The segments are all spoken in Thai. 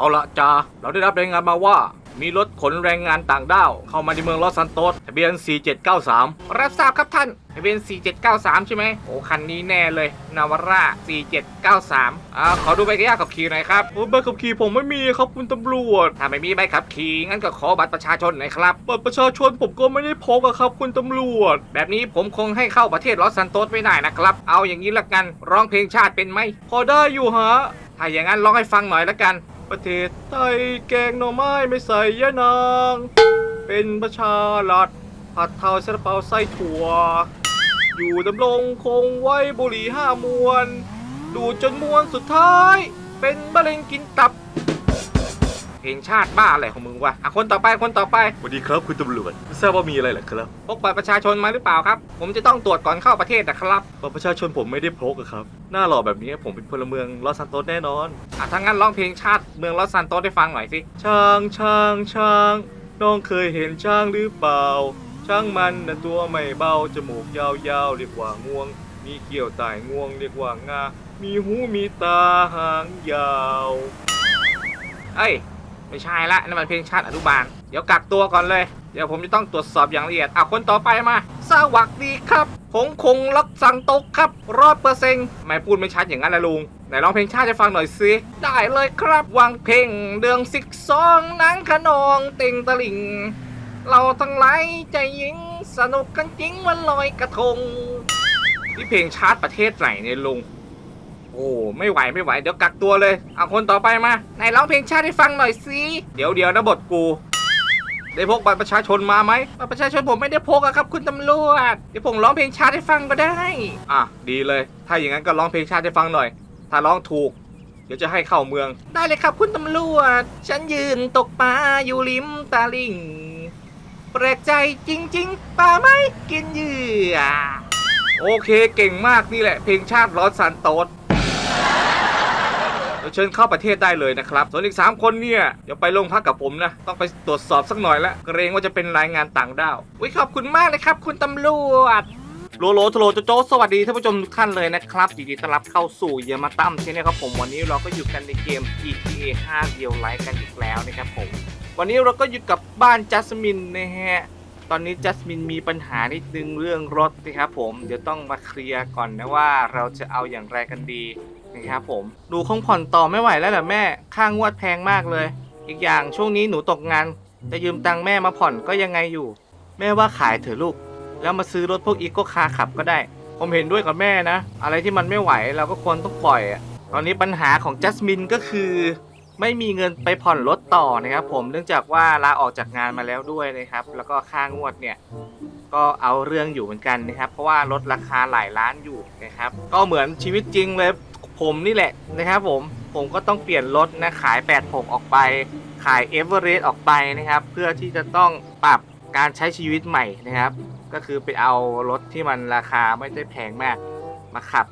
เอาละจ้าเราได้รับรายงานมาว่า มีรถขนแรงงานต่างด้าว เข้ามาในเมืองลอสซันโตสทะเบียน 4793 รับทราบครับท่านทะเบียน 4793 ใช่ไหมโอ้คันนี้แน่เลย นาวาร่า 4793 อ่า ขอดูใบอนุญาตขับขี่หน่อยครับโอ้ใบขับขี่ผมไม่มีครับคุณตำรวจ ถ้าไม่มีใบขับขี่งั้นก็ขอบัตรประชาชนหน่อยครับ บัตรประชาชนผมก็ไม่ได้พกอะครับคุณตำรวจ แบบนี้ผมคงให้เข้าประเทศลอสซันโตสไม่ได้นะครับ เอาอย่างนี้ละกัน ร้องเพลงชาติเป็นไหม พอได้อยู่ฮะ ถ้าอย่างนั้นร้องให้ฟังหน่อยละกัน ประเทศไทยแกงหน่อไม้ไม่ใส่ยะนาง เป็นประชารัดผัดเทาซาลาเปาไส้ถั่ว อยู่ดำรงคงไว้บุหรี่ห้ามวน ดูจนมวนสุดท้าย เป็นมะเร็งกินตับ เพลงชาติบ้าอะไรของมึงวะอะคนต่อไปคนต่อไปสวัสดีครับคุณตำรวจไม่ทราบว่ามีอะไรเหรอครับพกบัตรประชาชนมาหรือเปล่าครับ ผมจะต้องตรวจก่อนเข้าประเทศนะครับบัตรประชาชนผมไม่ได้พกอะครับ หน้าหล่อแบบนี้ผมเป็นพลเมืองลอสซันโตสแน่นอนอะถ้างั้นร้องเพลงชาติเมืองลอสซันโตสให้ฟังหน่อยสิช้างช้างช้างน้องเคยเห็นช้างหรือเปล่าช้างมันนะตัวไม่เบาจมูกยาวๆเรียกว่างวง มีเกี่ยวต่ายงวงเรียกว่างา มีหูมีตาหางยาว เอ้ย ไม่ใช่ละนั่นมันเพลงชาติอนุบาล เดี๋ยวกักตัวก่อนเลย เดี๋ยวผมจะต้องตรวจสอบอย่างละเอียดอะคนต่อไปมา สวัสดีครับผมคงรักสังตกครับร้อยเปอร์เซ็นต์ไม่พูดไม่ชัดอย่างนั้นนะลุง ไหนร้องเพลงชาติให้ฟังหน่อยสิ ได้เลยครับวางเพลงเดืองสิกซองนังขนองเต็งตะลิง เราทั้งหลายใจยิงสนุกกันจริงวันลอยกระทง นี่เพลงชาติประเทศไหนเนี่ยลุง โอ้ไม่ไหวไม่ไหวเดี๋ยวกักตัวเลยเอาคนต่อไปมาไหนร้องเพลงชาติให้ฟังหน่อยสิเดี๋ยวเดี๋ยวนะบทกูได้พกบัตรประชาชนมาไหมบัตรประชาชนผมไม่ได้พกอะครับ คุณตำรวจเดี๋ยวผมร้องเพลงชาติให้ฟังก็ได้ อะดีเลย ถ้าอย่างนั้นก็ร้องเพลงชาติให้ฟังหน่อย ถ้าร้องถูก เดี๋ยวจะให้เข้าเมือง ได้เลยครับคุณตำรวจ ฉันยืนตกปลาอยู่ริมตาลิงแปลกใจจริง ๆปลาไม่กินเหยื่อโอเคเก่งมากนี่แหละ เพลงชาติร้อนสันโตด เชิญเข้าประเทศได้เลยนะครับ ส่วนอีก 3 คนเนี่ย เดี๋ยวไปโรงพักกับผมนะ ต้องไปตรวจสอบสักหน่อยละเกรงว่าจะเป็นรายงานต่างด้าววิขอบคุณมากเลยครับ คุณตำรวจโลโลโทโลโจโจสวัสดีท่านผู้ชมทุกท่านเลยนะครับยินดีต้อนรับเข้าสู่เยามาตั้มใช่ไหมครับผมวันนี้เราก็อยู่กันในเกม GTA 5 เดียวไลฟ์กันอีกแล้วนะครับผม วันนี้เราก็อยู่กับบ้านจัสมินนะฮะตอนนี้จัสมินมีปัญหานิดนึงเรื่องรถนะครับผม เดี๋ยวต้องมาเคลียร์ก่อนนะว่าเราจะเอาอย่างไรกันดี นะครับผมดูคงผ่อนต่อไม่ไหวแล้วแหละแม่ค่างวดแพงมากเลย อีกอย่างช่วงนี้หนูตกงาน จะยืมตังค์แม่มาผ่อนก็ยังไงอยู่ แม่ว่าขายเถอะลูก แล้วมาซื้อรถพวกอีโก้คาขับก็ได้ ผมเห็นด้วยกับแม่นะ อะไรที่มันไม่ไหวเราก็ควรต้องปล่อยอะตอนนี้ปัญหาของจัสมินก็คือ ไม่มีเงินไปผ่อนรถต่อนะครับผมเนื่องจากว่าลาออกจากงานมาแล้วด้วยนะครับ แล้วก็ค่างวดเนี่ยก็เอาเรื่องอยู่เหมือนกันนะครับ เพราะว่ารถราคาหลายล้านอยู่นะครับ ก็เหมือนชีวิตจริงเลย ผมนี่แหละนะครับผมผมก็ต้องเปลี่ยนรถนะขาย 86 ออกไป ขายเอเวอเรสต์ออกไปนะครับ เพื่อที่จะต้องปรับการใช้ชีวิตใหม่นะครับ ก็คือไปเอารถที่มันราคาไม่ได้แพงมากมาขับ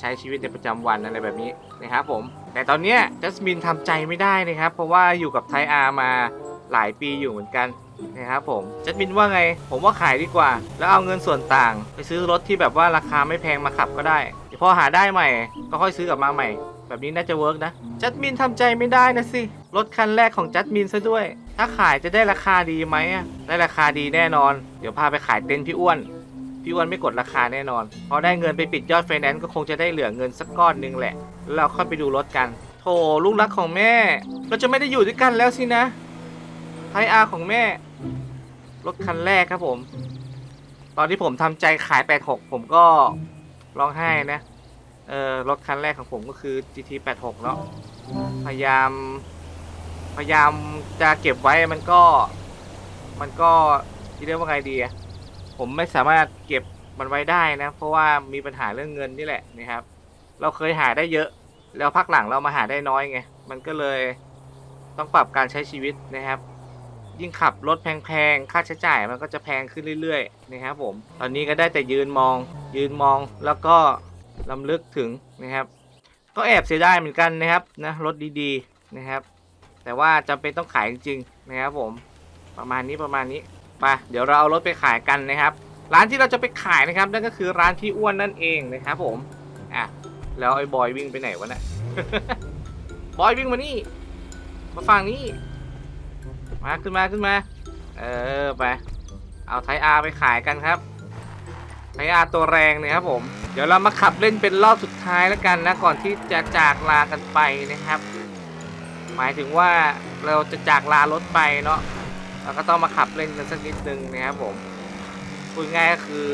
ใช้ชีวิตในประจำวันอะไรแบบนี้นะครับผม แต่ตอนเนี้ยจัสมินทำใจไม่ได้นะครับ เพราะว่าอยู่กับไทอามาหลายปีอยู่เหมือนกัน นะครับผมจัสมินว่าไง ผมว่าขายดีกว่า แล้วเอาเงินส่วนต่าง ไปซื้อรถที่แบบว่าราคาไม่แพงมาขับก็ได้เดี๋ยวพอหาได้ใหม่ ก็ค่อยซื้อกลับมาใหม่ แบบนี้น่าจะเวิร์กนะ จัดมินทำใจไม่ได้นะสิ รถคันแรกของจัดมินซะด้วย ถ้าขายจะได้ราคาดีไหมอะได้ราคาดีแน่นอน เดี๋ยวพาไปขายเต็นท์พี่อ้วน พี่อ้วนไม่กดราคาแน่นอน พอได้เงินไปปิดยอดไฟแนนซ์ก็คงจะได้เหลือเงินสักก้อนหนึงแหละ แล้วเราค่อยไปดูรถกัน โถลูกรักของแม่ เราจะไม่ได้อยู่ด้วยกันแล้วสินะ ไทอาร์ของแม่ รถคันแรกครับผม ตอนที่ผมทำใจขาย 86 ผมก็ร้องไห้นะ เออรถคันแรกของผมก็คือ GT 86 เนาะพยายาม พยายามจะเก็บไว้มันก็ มันก็จะเรียกว่าไงดีอะผมไม่สามารถเก็บมันไว้ได้นะ เพราะว่ามีปัญหาเรื่องเงินนี่แหละนะครับ เราเคยหาได้เยอะ แล้วพักหลังเรามาหาได้น้อยไง มันก็เลยต้องปรับการใช้ชีวิตนะครับ ยิ่งขับรถแพงๆ ค่าใช้จ่ายมันก็จะแพงขึ้นเรื่อยๆ นะครับผม ตอนนี้ก็ได้แต่ยืนมอง ยืนมอง แล้วก็ลำลึกถึงนะครับ ก็แอบเสียดายเหมือนกันนะครับนะรถดีๆนะครับ แต่ว่าจำเป็นต้องขายจริงๆนะครับผม ประมาณนี้ประมาณนี้ มาเดี๋ยวเราเอารถไปขายกันนะครับ ร้านที่เราจะไปขายนะครับนั่นก็คือร้านพี่อ้วนนั่นเองนะครับผม อะ แล้วไอ้บอยวิ่งไปไหนวะเนะี่ยบอยวิ่งมานี่ มาฝั่งนี้ มาขึ้นมาขึ้นมา เออไป เอาไทอาไปขายกันครับ ไทอาตัวแรงเนี่ยครับผม เดี๋ยวเรามาขับเล่นเป็นรอบสุดท้ายแล้วกันนะก่อนที่จะจากลากันไปนะครับ หมายถึงว่าเราจะจากลารถไปเนาะเราก็ต้องมาขับเล่นกันสักนิดนึงนะครับผมพูดง่ายก็คือ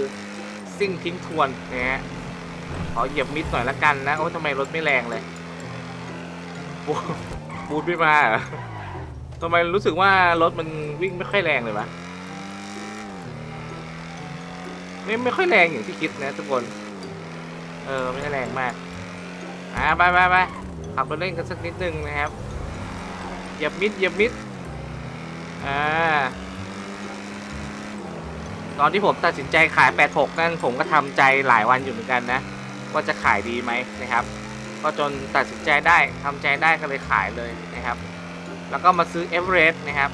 ซิ่งทิ้งทวนนะฮะขอเหยียบมิดหน่อยละกันนะ โอ้ทำไมรถไม่แรงเลยบูบูดไม่มาเหรอ ทำไมรู้สึกว่ารถมันวิ่งไม่ค่อยแรงเลยวะไม่ไม่ค่อยแรงอย่างที่คิดนะทุกคน เออไม่ได้แรงมาก อ่าไปไปไปขับมาเล่นกันสักนิดนึงนะครับหยียบมิดหยียบมิด อ่า ตอนที่ผมตัดสินใจขาย 86 นั่นผมก็ทำใจหลายวันอยู่เหมือนกันนะ ว่าจะขายดีไหมนะครับ ก็จนตัดสินใจได้ทำใจได้ก็เลยขายเลยนะครับ แล้วก็มาซื้อเอเวอเรสต์นะครับ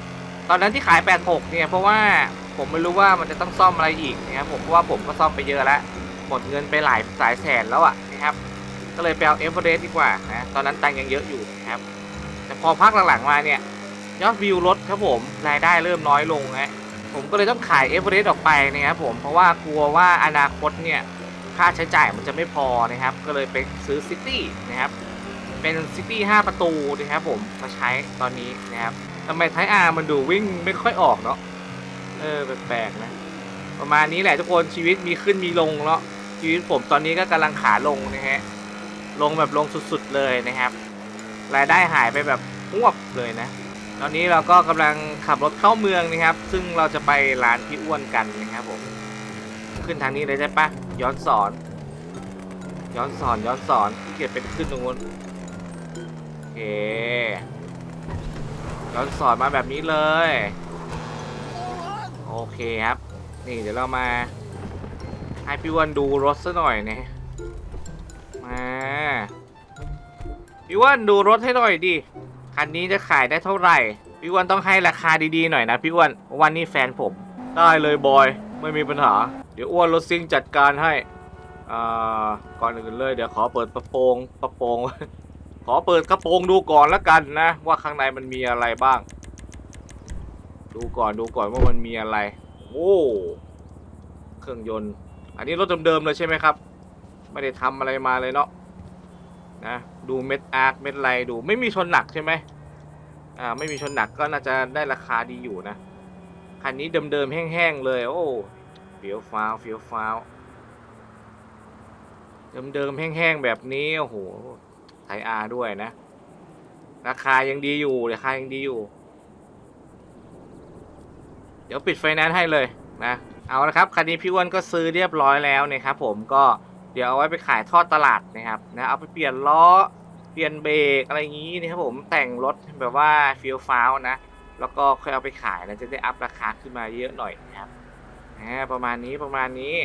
ตอนนั้นที่ขาย 86 เนี่ย เพราะว่าผมไม่รู้ว่ามันจะต้องซ่อมอะไรอีกนะครับผมเพราะว่าผมก็ซ่อมไปเยอะแล้ว หมดเงินไปหลายสายแสนแล้วอะนะครับ ก็เลยไปเอาเอเวอเรสต์ดีกว่านะ ตอนนั้นตังยังเยอะอยู่นะครับ แต่พอพักหลังๆมาเนี่ย ยอดวิวลดครับผม รายได้เริ่มน้อยลงฮะผมก็เลยต้องขายเอเวอเรสต์ออกไปนะครับผม เพราะว่ากลัวว่าอนาคตเนี่ย ค่าใช้จ่ายมันจะไม่พอนะครับ ก็เลยไปซื้อซิตี้นะครับ เป็นซิตี้5ประตูนะครับผมมาใช้ตอนนี้นะครับทำไมไทอาร์มันดูวิ่งไม่ค่อยออกเนาะเออแปลกๆนะ ประมาณนี้แหละทุกคนชีวิตมีขึ้นมีลงเนาะชีวิตผมตอนนี้ก็กำลังขาลงนะฮะลงแบบลงสุดๆเลยนะครับ รายได้หายไปแบบหวบเลยนะ ตอนนี้เราก็กำลังขับรถเข้าเมืองนะครับ ซึ่งเราจะไปร้านพี่อ้วนกันนะครับผมขึ้นทางนี้เลยใช่ปะย้อนสอน ย้อนสอนย้อนสอนเกียดเป็นขึ้นตรงนู้น เคย้อนสอนมาแบบนี้เลย โอเคครับ นี่เดี๋ยวเรามาให้พี่วันดูรถซะหน่อยนะมาพี่วันดูรถให้หน่อยดิคันนี้จะขายได้เท่าไหร่ พี่วันต้องให้ราคาดีๆหน่อยนะพี่วันวันนี้แฟนผม ได้เลยบอยไม่มีปัญหา เดี๋ยวอ้วนรถซิ่งจัดการให้อ่าก่อนอื่นเลยเดี๋ยวขอเปิดกระโปรงกระโปรง ขอเปิดกระโปรงดูก่อนละกันนะ ว่าข้างในมันมีอะไรบ้าง ดูก่อนดูก่อนว่ามันมีอะไร โอ้เครื่องยนต์ อันนี้รถเดิมๆเลยใช่ไหมครับ ไม่ได้ทำอะไรมาเลยเนาะนะดูเม็ดอาร์คเม็ดไรดูไม่มีชนหนักใช่ไหมอ่าไม่มีชนหนักก็น่าจะได้ราคาดีอยู่นะคันนี้เดิมๆแห้งๆเลย โอ้เฟียวฟ้าวเฟียวฟ้าวเดิมๆแห้งๆแบบนี้โอ้โห ไทยอาร์ด้วยนะ ราคายังดีอยู่ราคายังดีอยู่ เดี๋ยวปิดไฟแนนซ์ให้เลยนะ เอาละครับคันนี้พี่อ้วนก็ซื้อเรียบร้อยแล้วนะครับผมก็เดี๋ยวเอาไว้ไปขายทอดตลาดนะครับนะเอาไปเปลี่ยนล้อเปลี่ยนเบรกอะไรอย่างนี้นะครับผมแต่งรถแบบว่าฟิลฟ้าวนะแล้วก็ค่อยเอาไปขายนะจะได้อัพราคาขึ้นมาเยอะหน่อยนะครับประมาณนี้ประมาณนี้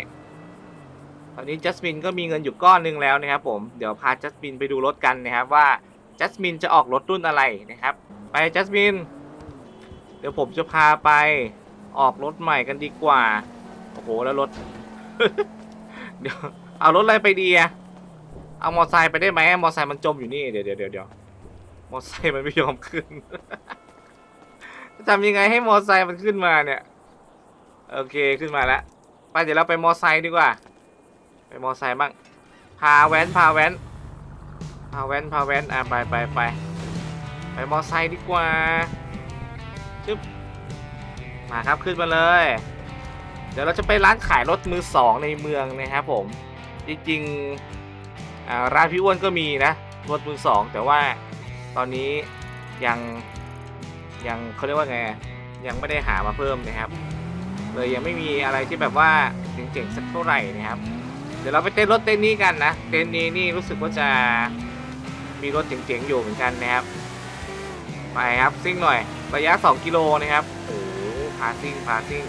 ตอนนี้จัสมินก็มีเงินอยู่ก้อนหนึงแล้วนะครับผมเดี๋ยวพาจัสมินไปดูรถกันนะครับว่าจัสมินจะออกรถรุ่นอะไรนะครับ ไปจัสมินเดี๋ยวผมจะพาไปออกรถใหม่กันดีกว่าโอ้โหแล้วรถ เดี๋ยวเอารถอะไรไปดีอะเอามอไซค์ไปได้ไหมมอไซค์มันจมอยู่นี่เดี๋ยวเดี๋ยวเดี๋ยวเดี๋ยวมอไซค์มันไม่ยอมขึ้นจะทำยังไงให้มอไซค์มันขึ้นมาเนี่ย โอเคขึ้นมาแล้วไปเดี๋ยวเราไปมอไซค์ดีกว่า ไปมอไซค์บ้าง พาแว้นพาแว้น พาแว้นพาแว้นอะไปไปไปไปมอไซค์ดีกว่าจึ๊บมาครับขึ้นมาเลย เดี๋ยวเราจะไปร้านขายรถมือสองในเมืองนะครับผม จริงๆอ่าร้านพี่อ้วนก็มีนะรถมือสองแต่ว่าตอนนี้ยังยังเขาเรียกว่าไงยังไม่ได้หามาเพิ่มนะครับ เลยยังไม่มีอะไรที่แบบว่าเจ๋งๆสักเท่าไหร่นะครับ เดี๋ยวเราไปเต้นรถเต้นนี้กันนะ เต้นนี้นี่รู้สึกว่าจะมีรถเจ๋งๆอยู่เหมือนกันนะครับ ไปครับซิ่งหน่อย ระยะ 2 กิโลนะครับ โอ้โหพาซิ่งพาซิ่ง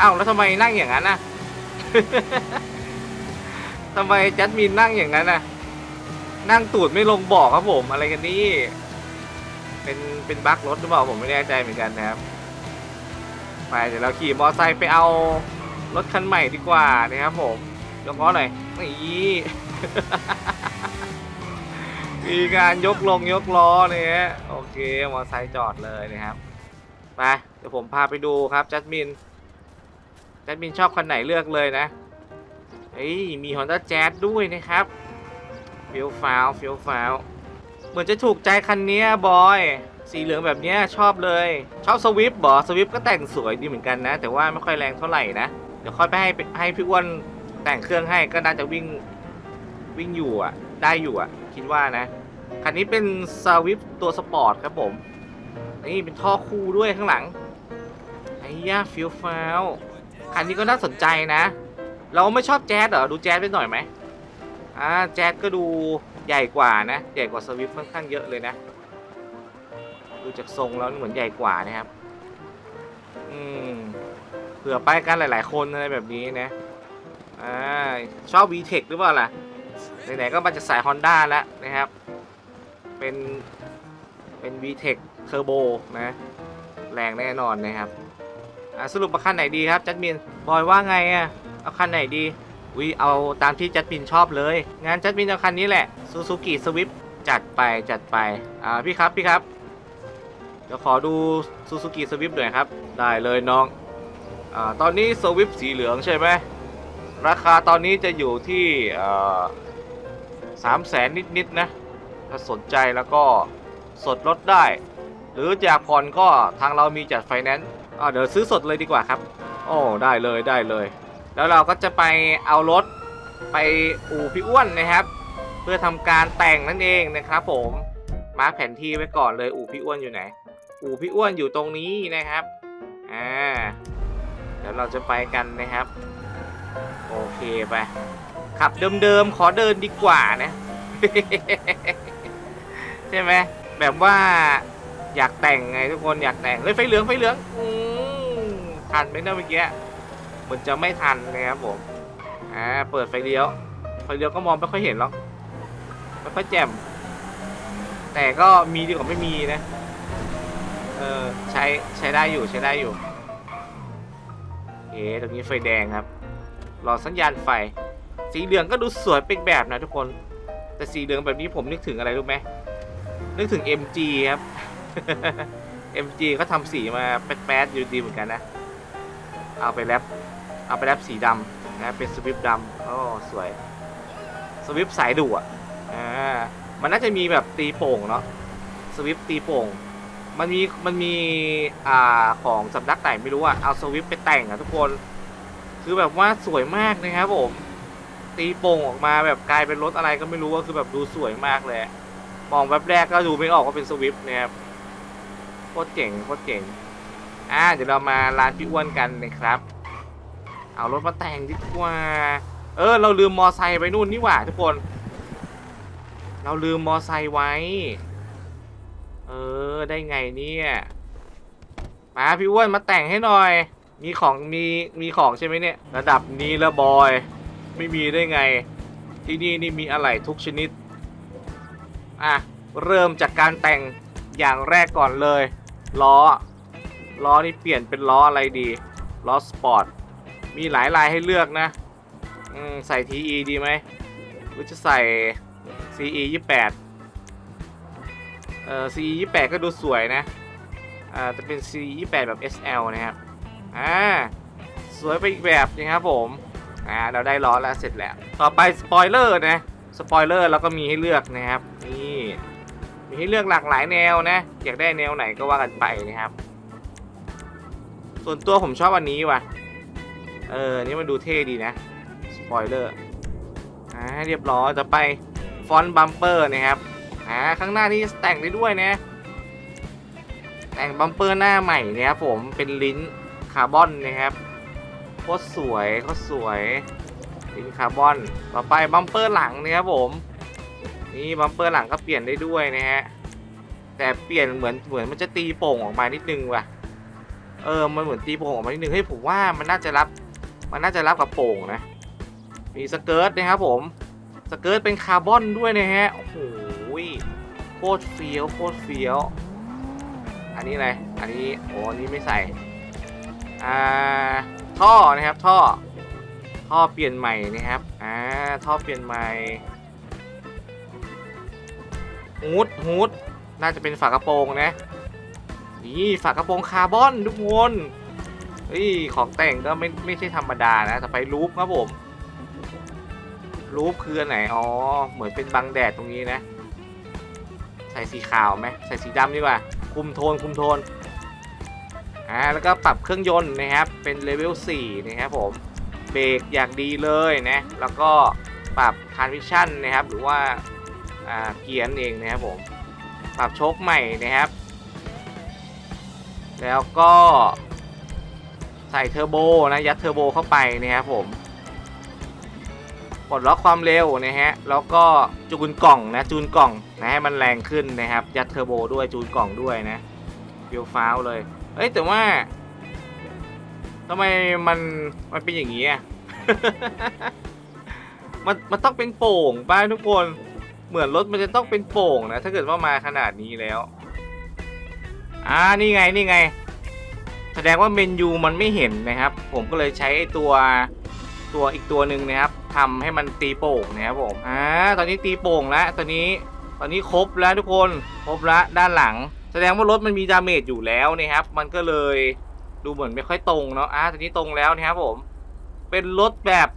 อ้าวแล้วทำไมนั่งอย่างนั้นนะทำไมจัดมินนั่งอย่างนั้นนะนั่งตูดไม่ลงเบอกครับผม อะไรกันนี่ เป็นเป็นบั๊กรถหรือเปล่าผมไม่แน่ใจเหมือนกันนะครับ ไปเดี๋ยวเราขี่มอเตอร์ไซค์ไปเอารถคันใหม่ดีกว่านะครับผม ยกล้อหน่อยนี่มีการยกลงยกล้อเนี่ยโอเคมอไซค์จอดเลยนะครับไปเดี๋ยวผมพาไปดูครับจัดมินจัดมินชอบคันไหนเลือกเลยนะเฮ้ยมี Honda Jazz ด้วยนะครับเฟียวฟ้าวเฟียวฟ้าวเหมือนจะถูกใจคันนี้บอยสีเหลืองแบบเนี้ยชอบเลย ชอบสวิฟบอสวิฟก็แต่งสวยดีเหมือนกันนะ แต่ว่าไม่ค่อยแรงเท่าไหร่นะ เดี๋ยวค่อยไปให้ให้พี่อ้วน แต่งเครื่องให้ก็น่าจะวิ่งวิ่งอยู่อะ ได้อยู่อะ คิดว่านะ คันนี้เป็นสวิฟตัวสปอร์ตครับผม นี่เป็นท่อคู่ด้วยข้างหลัง ไอ้ย่าฟิลฟาวคันนี้ก็น่าสนใจนะ เราไม่ชอบแจ๊สเหรอ ดูแจ๊สไปหน่อยไหมอ่าแจ๊สก็ดูใหญ่กว่านะ ใหญ่กว่าสวิฟค่อนข้างเยอะเลยนะ ดูจากทรงแล้วเหมือนใหญ่กว่านะครับ อืมเผื่อไปกันหลาย ๆ คนอะไรแบบนี้นะ ชอบ VTEC หรือเปล่าล่ะไหนๆก็มาจากสาย Honda แล้วนะครับ เป็นเป็น VTEC Turbo นะ แรงแน่นอนนะครับสรุปเอาคันไหนดีครับ จัดมินบอยว่าไงอะเอาคันไหนดีวิเอาตามที่จัดมินชอบเลยงานจัดมินเอาคันนี้แหละซูซูกิสวิฟจัดไปจัดไปอ่าพี่ครับพี่ครับเดี๋ยวขอดูซูซูกิสวิฟหน่อยครับ ได้เลยน้องอ่าตอนนี้สวิฟสีเหลืองใช่ไหม ราคาตอนนี้จะอยู่ที่สามแสนนิดๆนะ ถ้าสนใจแล้วก็สดลดได้ หรืออยากผ่อนก็ทางเรามีจัดไฟแนนซ์เดี๋ยวซื้อสดเลยดีกว่าครับ โอ้ได้เลยได้เลย แล้วเราก็จะไปเอารถไปอู่พี่อ้วนนะครับ เพื่อทำการแต่งนั่นเองนะครับผมมาแผนที่ไว้ก่อนเลยอู่พี่อ้วนอยู่ไหน อู่พี่อ้วนอยู่ตรงนี้นะครับ อ่า เดี๋ยวเราจะไปกันนะครับ โอเคไป ขับเดิมๆ ขอเดินดีกว่านะ ใช่ไหมแบบว่าอยากแต่งไงทุกคนอยากแต่งเฮ้ยไฟเหลืองไฟเหลืองอืมทันไหมเนะเมื่อกี้เหมือนจะไม่ทันนะครับผมอ่าเปิดไฟเลี้ยว ไฟเลี้ยวก็มองไม่ค่อยเห็นหรอกไม่ค่อยแจ่มแต่ก็มีดีกว่าไม่มีนะเออใช้ใช้ได้อยู่ใช้ได้อยู่โอเคตรงนี้ไฟแดงครับ รอสัญญาณไฟ สีเหลืองก็ดูสวยเป็นแบบนะทุกคน แต่สีเหลืองแบบนี้ผมนึกถึงอะไรรู้ไหมนึกถึง MG ครับ MG ก็ทำสีมาแป๊ดๆอยู่ดีเหมือนกันนะ เอาไปแรปเอาไปแรปสีดำนะเป็นสวิปดำโอ้สวย สวิปสายดุอะอ่ามันน่าจะมีแบบตีโป่งเนาะสวิปตีโป่งมันมีมันมีอ่าของสำนักไหนไม่รู้อะเอาสวิปไปแต่งอะทุกคน คือแบบว่าสวยมากนะครับผม ตีโป่งออกมาแบบกลายเป็นรถอะไรก็ไม่รู้ว่าคือแบบดูสวยมากเลย มองแวบแรกก็ดูไม่ออกว่าเป็นสวิฟต์นะครับโคตรเจ๋งโคตรเจ๋งอ่าเดี๋ยวเรามาร้านพี่อ้วนกันนะครับ เอารถมาแต่งดีกว่า เออ เราลืมมอไซค์ไปนู่นนี่หว่าทุกคน เราลืมมอไซค์ไว้ เออ ได้ไงเนี่ย มาพี่อ้วนมาแต่งให้หน่อย มีของมีมีของใช่ไหมเนี่ย ระดับนี้ละบอย ไม่มีได้ไง ที่นี่นี่มีอะไรทุกชนิด อะ เริ่มจากการแต่งอย่างแรกก่อนเลย ล้อ ล้อนี่เปลี่ยนเป็นล้ออะไรดี ล้อสปอร์ต มีหลายลายให้เลือกนะอืมใส่ TE ดีไหมหรือจะใส่ CE 28เอ่อ CE 28ก็ดูสวยนะอ่าจะเป็น CE 28แบบ SL นะครับ อ่าสวยไปอีกแบบนะครับผมอ่าเราได้ล้อแล้วเสร็จแล้ว ต่อไปสปอยเลอร์นะสปอยเลอร์เราก็มีให้เลือกนะครับนี่มีให้เลือกหลากหลายแนวนะอยากได้แนวไหนก็ว่ากันไปนะครับ ส่วนตัวผมชอบอันนี้ว่ะเออนี่มันดูเท่ดีนะสปอยเลอร์อ่าเรียบร้อยจะไปฟอนต์บัมเปอร์นะครับอ่าข้างหน้านี่แต่งได้ด้วยนะแต่งบัมเปอร์หน้าใหม่นะครับผมเป็นลิ้นาร์บอนนะครับโคตรสวยโคตรสวยลิ้นคาร์บอน ต่อไปบัมเปอร์หลังนะครับผม นี่บัมเปอร์หลังก็เปลี่ยนได้ด้วยนะฮะ แต่เปลี่ยนเหมือนเหมือนมันจะตีโป่งออกมานิดนึงว่ะ เออ มันเหมือนตีโป่งออกมานิดนึงให้ยผมว่ามันน่าจะรับ มันน่าจะรับกับโป่งนะ มีสเกิร์ตนะครับผม สเกิร์ตเป็นคาร์บอนด้วยนะฮะ โอ้โห โคตรเฟี้ยว โคตรเฟี้ยว อันนี้อะไร อันนี้ โอ้อันนี้ไม่ใส่ อ่าท่อนะครับท่อท่อเปลี่ยนใหม่นะครับอ่าท่อเปลี่ยนใหม่ฮูดน่าจะเป็นฝากระโปรงนะนี่ฝากระโปรงคาร์บอนทุกคนเฮ้ยของแต่งก็ไม่ไม่ใช่ธรรมดานะแต่ไปรูปครับผมรูปคืออันไหนอ๋อเหมือนเป็นบังแดดตรงนี้นะ ใส่สีขาวไหมใส่สีดำดีกว่าคุมโทนคุมโทน แล้วก็ปรับเครื่องยนต์นะครับเป็นเลเวล4นะครับผมเบรกอย่างดีเลยนะแล้วก็ปรับ transmission นะครับหรือว่าเกียร์นั่นเองนะครับผมปรับโชคใหม่นะครับ แล้วก็ใส่เทอร์โบนะยัดเทอร์โบเข้าไปนะครับผมปลดล็อกความเร็วนะฮะแล้วก็จูนกล่องนะจูนกล่องนะให้มันแรงขึ้นนะครับยัดเทอร์โบด้วยจูนกล่องด้วยนะฟิลฟ้าวเลย เอ้ยแต่ว่าทำไมมันมันเป็นอย่างนี้อะ มันมันต้องเป็นโป่งป้าทุกคน เหมือนรถมันจะต้องเป็นโป่งนะ ถ้าเกิดว่ามาขนาดนี้แล้ว อ่านี่ไงนี่ไง แสดงว่าเมนูมันไม่เห็นนะครับ ผมก็เลยใช้ตัวตัวอีกตัวหนึ่งนะครับทำให้มันตีโป่งนะครับผมอ่าตอนนี้ตีโป่งแล้วตอนนี้ตอนนี้ครบแล้วทุกคน ครบแล้วด้านหลัง ดงว่ารถมันมีดาเมจอยู่แล้วนะครับ มันก็เลยดูเหมือนไม่ค่อยตรงเนาะอ่าตอนนี้ตรงแล้วนะครับผม เป็นรถแบบ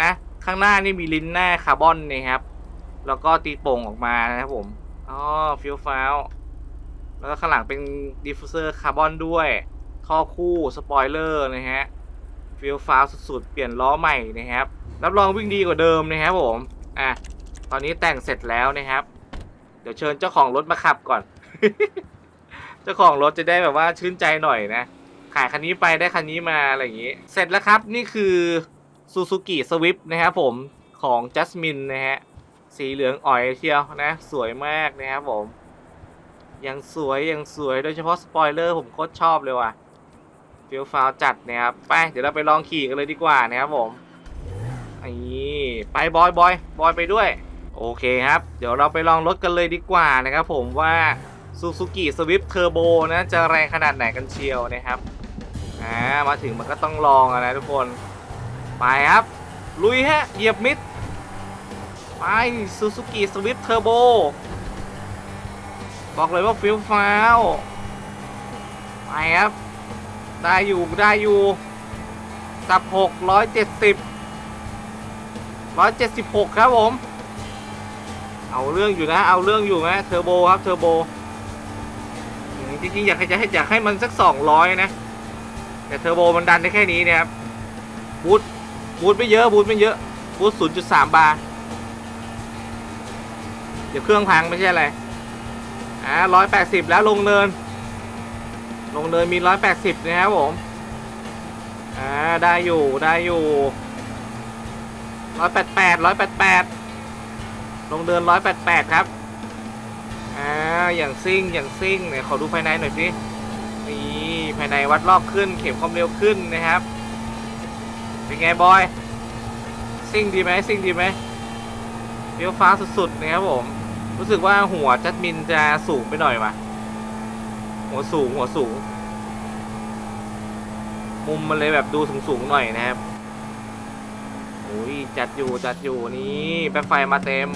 นะ ข้างหน้านี่มีลิ้นหน้าคาร์บอนนะครับ แล้วก็ตีโป่งออกมานะครับผมอ๋อฟิลฟาวแล้วก็ข้างหลังเป็นดิฟฟูเซอร์คาร์บอนด้วย ท่อคู่สปอยเลอร์นะฮะฟิลฟ้าวสุดๆ เปลี่ยนล้อใหม่นะครับ รับรองวิ่งดีกว่าเดิมนะครับผม อะ ตอนนี้แต่งเสร็จแล้วนะครับ เดี๋ยวเชิญเจ้าของรถมาขับก่อน เจ้าของรถจะได้แบบว่าชื่นใจหน่อยนะ ขายคันนี้ไปได้คันนี้มาอะไรอย่างนี้ เสร็จแล้วครับนี่คือซูซูกิสวิฟนะครับผมของจัสมินนะฮะ สีเหลืองอ่อยเชียวนะ สวยมากนะครับผม ยังสวยยังสวยโดยเฉพาะสปอยเลอร์ผมโคตรชอบเลยว่ะฟิลฟาวจัดนะครับ ไป เดี๋ยวเราไปลองขี่กันเลยดีกว่านะครับผมไอ้ไปบอยบอยบอยไปด้วย โอเคครับ เดี๋ยวเราไปลองรถกันเลยดีกว่านะครับผมว่า Suzuki Swift Turbo นะจะแรงขนาดไหนกันเชียวนะครับอ่ามาถึงมันก็ต้องลองอะนะทุกคน ไปครับ ลุยฮะ เหยียบมิด ไป Suzuki Swift Turbo บบอกเลยว่าฟิลฟ้าวไปครับ ได้อยู่ได้อยู่สับหกร้อยเจ็ดสิบร้อยเจ็ดสิบหกครับผม เอาเรื่องอยู่นะ เอาเรื่องอยู่นะเทอร์โบครับเทอร์โบ จริงๆอยากให้จะให้อยากให้มันสักสองร้อยนะ แต่เทอร์โบมันดันได้แค่นี้นะครับบูทบูทไม่เยอะบูทไม่เยอะบูทศูนย์จุดสามบาร์เดี๋ยวเครื่องพังไม่ใช่อะไรอ่าร้อยแปดสิบแล้วลงเนิน ลงเนินมีร้อยแปดสิบนะครับผมอ่าได้อยู่ได้อยู่ร้อยแปดแปดร้อยแปดแปดลงเดินร้อยแปดแปดครับ อ่าอย่างซิ่งอย่างซิ่งเนี่ยขอดูภายในหน่อยสินี่ภายในวัดรอบขึ้น เข็มความเร็วขึ้นนะครับ เป็นไงบอย ซิ่งดีไหมซิ่งดีไหมเฟี้ยวฟ้าสุดๆนะครับผม รู้สึกว่าหัวจัดมินจะสูงไปหน่อยว่ะหัวสูงหัวสูง มุมมันเลยแบบดูสูงๆหน่อยนะครับโอ้ยจัดอยู่จัดอยู่นี่แป๊บไฟมาเต็ม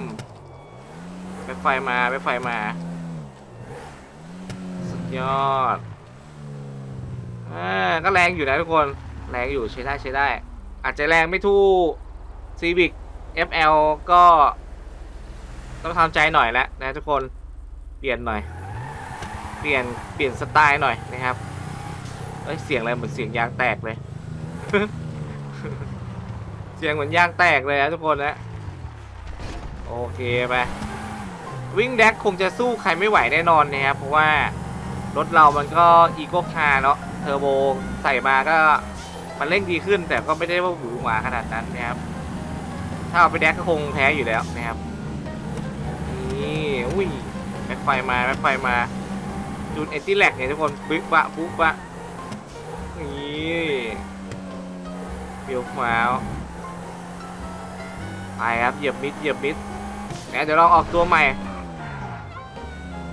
แป๊บไฟมาแป๊บไฟมา ยอดอ่าก็แรงอยู่นะทุกคน แรงอยู่ใช้ได้ใช้ได้ อาจจะแรงไม่ทู่ Civic FL ก็ต้องทำใจหน่อยแล้วนะทุกคน เปลี่ยนหน่อย เปลี่ยน เปลี่ยนสไตล์หน่อยนะครับเอ้ยเสียงอะไรเหมือนเสียงยางแตกเลย เสียงเหมือนยางแตกเลยนะทุกคนนะ โอเคไปวิ่งแดกคงจะสู้ใครไม่ไหวแน่นอนนะครับเพราะว่า รถเรามันก็อีโก้คาร์เนาะเทอร์โบใส่มาก็มันเร่งดีขึ้น แต่ก็ไม่ได้ว่าหวือหวาขนาดนั้นนะครับ ถ้าเอาไปแดกก็คงแพ้อยู่แล้วนะครับ นี่อุ้ยแบ็คไฟมาแบ็คไฟมาจูนเอติแลกเนี่ยทุกคนปึ๊กบะปุ๊บบะนี่เบียวฟาไปครับเหยียบมิดเหยียบมิดนะเดี๋ยวลองออกตัวใหม่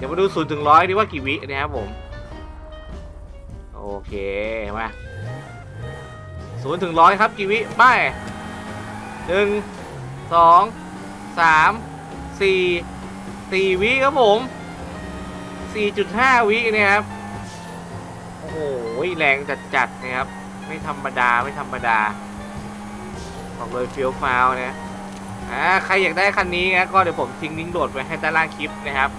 ดี๋ยวมาดูศูนย์ถึงร้อยดีว่ากี่วินะครับผม โอเคมาศูนย์ถึงร้อยครับกี่วิไปหนึ่งสองสามสี่สี่วิครับผม4.5วินะครับ โอ้โหแรงจัดๆนะครับ ไม่ธรรมดาไม่ธรรมดาบอกเลยเฟี้ยวฟ้าวนะอ่าใครอยากได้คันนี้นะก็เดี๋ยวผมทิ้งลิงก์โหลดไว้ให้ใต้ล่างคลิปนะครับ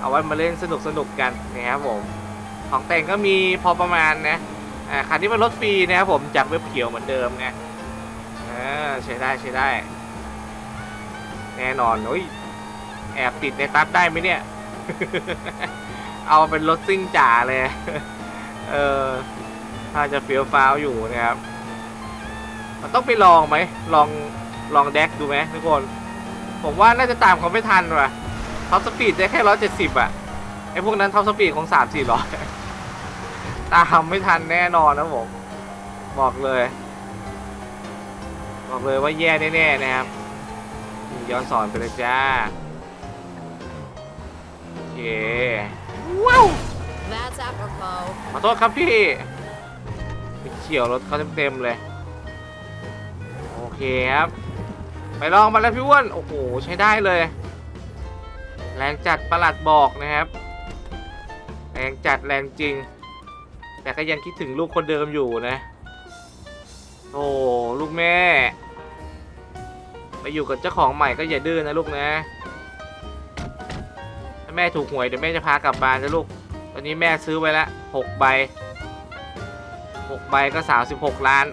เอาไว้มาเล่นสนุกสนุกๆกันนะครับผมของแต่งก็มีพอประมาณนะอ่าคันนี้เป็นรถฟรีนะครับผมจากเว็บเขียวเหมือนเดิมนะอ่าใช้ได้ใช้ได้ แน่นอนโอ้ยแอบติดในตัดได้ไหมเนี่ย เอาเป็นรถซิ่งจ๋าเลย เออถ้าจะเฟี้ยวฟ้าวอยู่นะครับ มันต้องไปลองไหม ลองลองแดกดูไหมทุกคน ผมว่าน่าจะตามเขาไม่ทันว่ะ ท็อปสปีดได้แค่ร้อยเจ็ดสิบอะไอพวกนั้นท็อปสปีดของสามสี่ร้อยตามไม่ทันแน่นอนนะผม บอกเลย บอกเลยว่าแย่แน่ๆนะครับย้อนสอนไปเลยจ้าโอเคว้าว That's apropos. ขอโทษครับพี่ไปเฉี่ยวรถเขาเต็มๆเลย โอเคครับ ไปลองมาแล้วพี่อ้วน โอ้โห ใช้ได้เลย แรงจัดประหลัดบอกนะครับ แรงจัดแรงจริง แต่ก็ยังคิดถึงลูกคนเดิมอยู่นะ โอ้ลูกแม่ ไปอยู่กับเจ้าของใหม่ก็อย่าดื้อนะลูกนะ ถ้าแม่ถูกหวยเดี๋ยวแม่จะพากลับบ้านนะลูก ตอนนี้แม่ซื้อไว้ละหกใบหกใบก็สามสิบหกล้าน